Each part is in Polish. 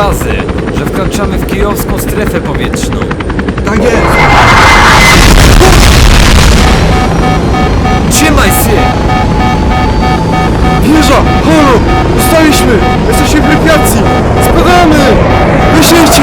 Bazę, że wkraczamy w kijowską strefę powietrzną. Tak jest. Trzymaj się! Wieża! Halo! Dostaliśmy! Jesteśmy w rekreacji! Spadamy! Wysięcie!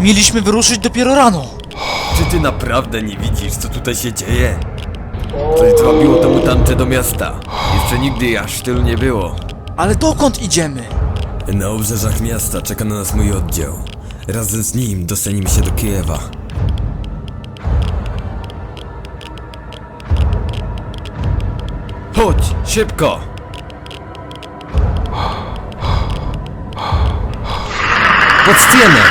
Mieliśmy wyruszyć dopiero rano. Czy ty naprawdę nie widzisz, co tutaj się dzieje? Coś zrobiło te mutanty do miasta. Jeszcze nigdy aż tylu nie było. Ale dokąd idziemy? Na obrzeżach miasta czeka na nas mój oddział. Razem z nim dostaniemy się do Kijewa. Chodź, szybko! Pod ścianę!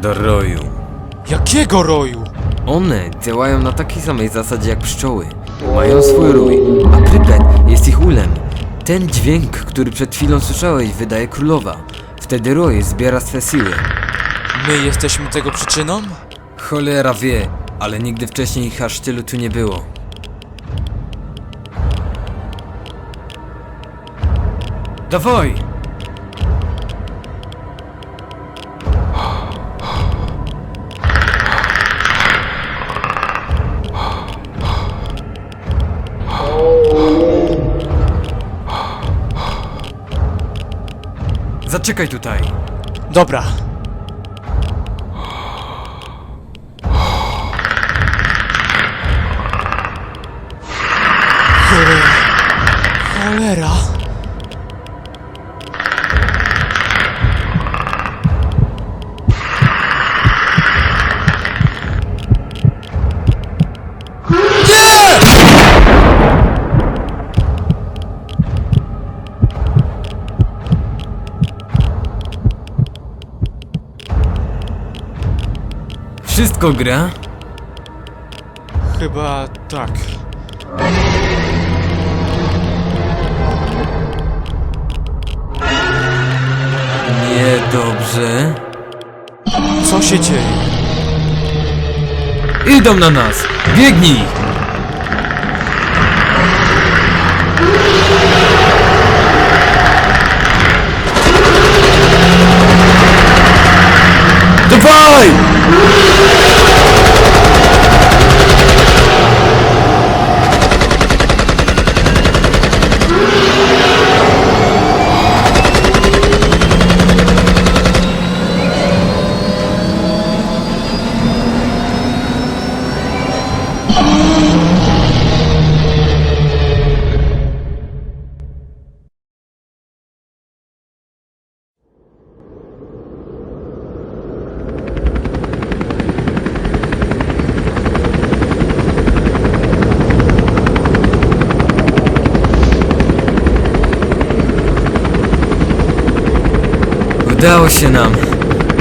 Do roju. Jakiego roju? One działają na takiej samej zasadzie jak pszczoły. Mają swój rój, a Prypet jest ich ulem. Ten dźwięk, który przed chwilą słyszałeś, wydaje królowa. Wtedy rój zbiera swe siły. My jesteśmy tego przyczyną? Cholera wie, ale nigdy wcześniej ich aż tylu tu nie było. Dawaj! Zaczekaj tutaj. Dobra. Cholera. Wszystko gra? Chyba tak. Niedobrze. Co się dzieje? Idą na nas! Biegnij! Dawaj! Udało się nam,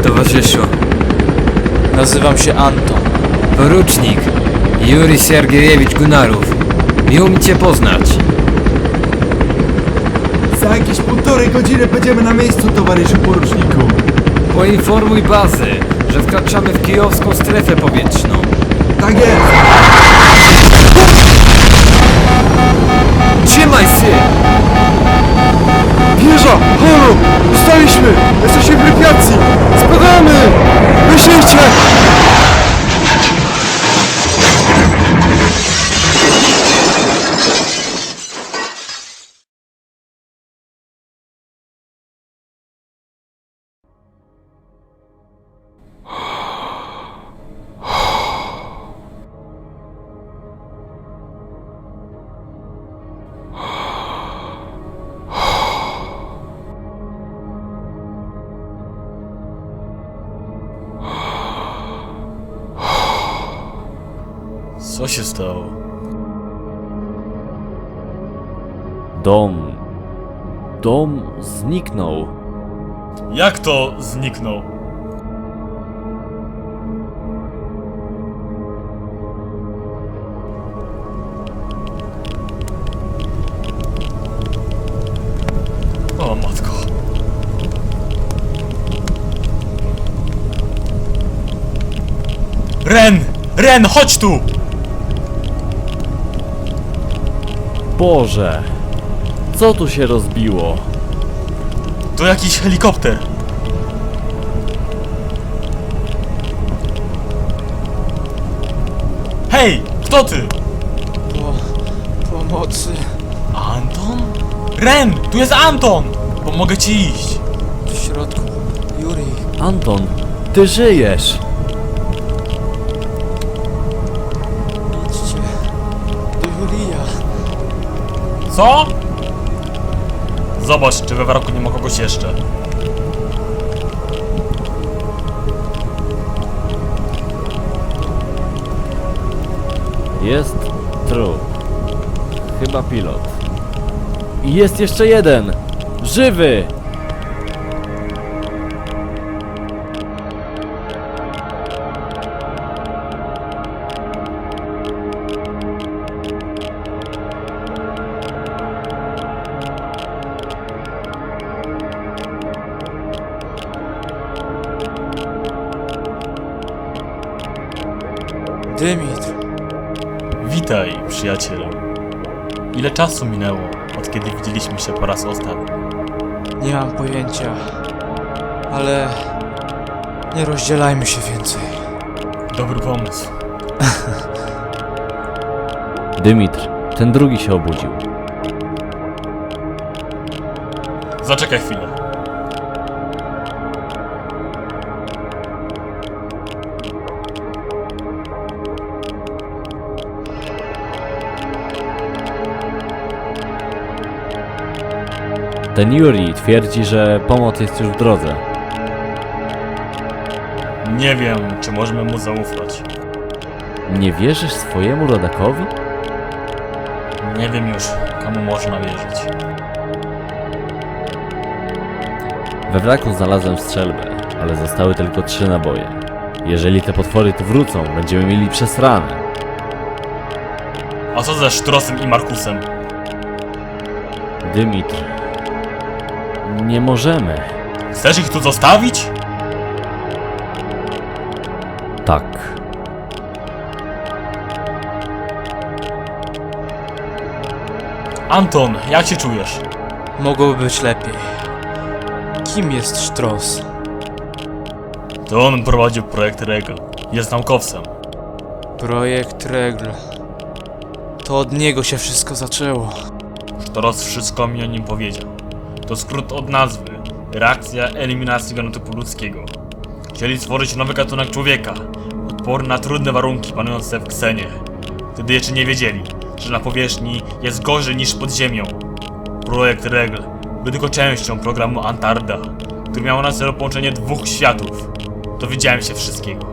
towarzyszu. Nazywam się Anton. Porucznik Juri Sergiejewicz Gunarów. Miło mi cię poznać. Za jakieś półtorej godziny będziemy na miejscu, towarzyszu poruczniku. Poinformuj bazę, że wkraczamy w kijowską strefę powietrzną. Tak jest. Trzymaj się! Wieża! Halo! Jesteśmy w rekreacji! Spadamy! Wysięcie! Co się stało? Dom. Dom zniknął. Jak to zniknął? Ren! Ren, chodź tu! Boże. Co tu się rozbiło? To jakiś helikopter. Hej, kto ty? Po... pomocy. Anton? Ren, tu jest Anton! Pomogę ci iść. W środku. Yuri. Anton, ty żyjesz. Idźcie. Do Julia. Co? Zobacz, czy we wroku nie ma kogoś jeszcze. Jest trup. Chyba pilot. I jest jeszcze jeden. Żywy. Dymitr. Witaj, przyjacielu. Ile czasu minęło, od kiedy widzieliśmy się po raz ostatni? Nie mam pojęcia. Ale... Nie rozdzielajmy się więcej. Dobry pomysł. Dymitr, ten drugi się obudził. Zaczekaj chwilę. Ten Yuri twierdzi, że pomoc jest już w drodze. Nie wiem, czy możemy mu zaufać. Nie wierzysz swojemu rodakowi? Nie wiem już, komu można wierzyć. We wraku znalazłem strzelbę, ale zostały tylko trzy naboje. Jeżeli te potwory tu wrócą, będziemy mieli przesrane. A co ze Sztrosem i Markusem? Dymitr. Nie możemy. Chcesz ich tu zostawić? Tak. Anton, jak się czujesz? Mogłoby być lepiej. Kim jest Sztros? To on prowadził projekt Regal. Jest naukowcem. Projekt Regl. To od niego się wszystko zaczęło. Sztoros wszystko mi o nim powiedział. To skrót od nazwy. Reakcja eliminacji genotypu ludzkiego. Chcieli stworzyć nowy gatunek człowieka. Odporny na trudne warunki panujące w Ksenie. Wtedy jeszcze nie wiedzieli, że na powierzchni jest gorzej niż pod ziemią. Projekt Regl był tylko częścią programu Antarda, który miał na celu połączenie dwóch światów. Dowiedziałem się wszystkiego.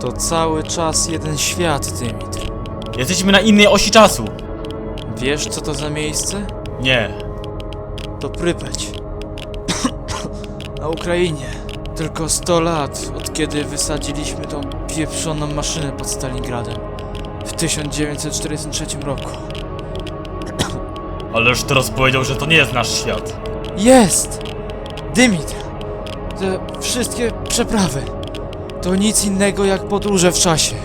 To cały czas jeden świat, Dymitr. Jesteśmy na innej osi czasu. Wiesz, co to za miejsce? Nie, To Prypeć. Na Ukrainie. Tylko 100 lat, od kiedy wysadziliśmy tą pieprzoną maszynę pod Stalingradem. W 1943 roku. ale już teraz powiedział, że to nie jest nasz świat. Jest! Dymitr! Te wszystkie przeprawy to nic innego jak podróże w czasie.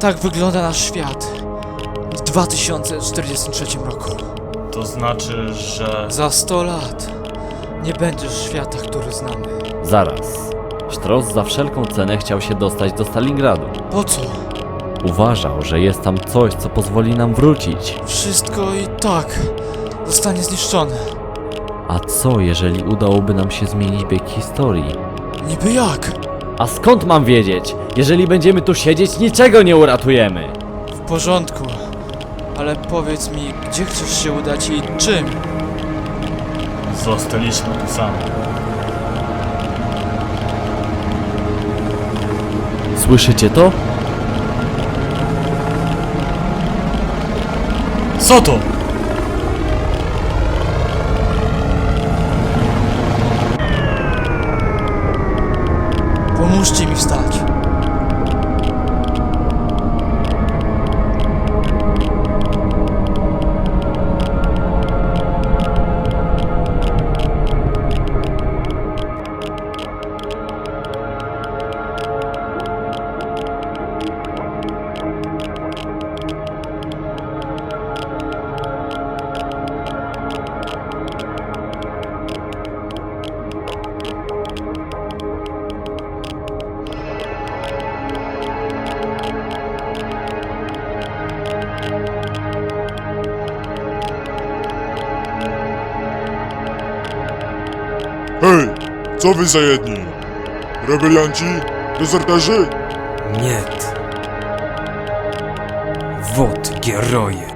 Tak wygląda nasz świat w 2043 roku. To znaczy, że... Za 100 lat nie będziesz świata, który znamy. Zaraz. Sztros za wszelką cenę chciał się dostać do Stalingradu. Po co? Uważał, że jest tam coś, co pozwoli nam wrócić. Wszystko i tak zostanie zniszczone. A co, jeżeli udałoby nam się zmienić bieg historii? Niby jak? A skąd mam wiedzieć? Jeżeli będziemy tu siedzieć, niczego nie uratujemy. W porządku. Ale powiedz mi, gdzie chcesz się udać i czym? Zostaliśmy tu sami. Słyszycie to? Co to? Pomóżcie mi wstać. Hej, co wy za jedni? Rebelianci? Dezerterzy? Nie. Wod, geroje.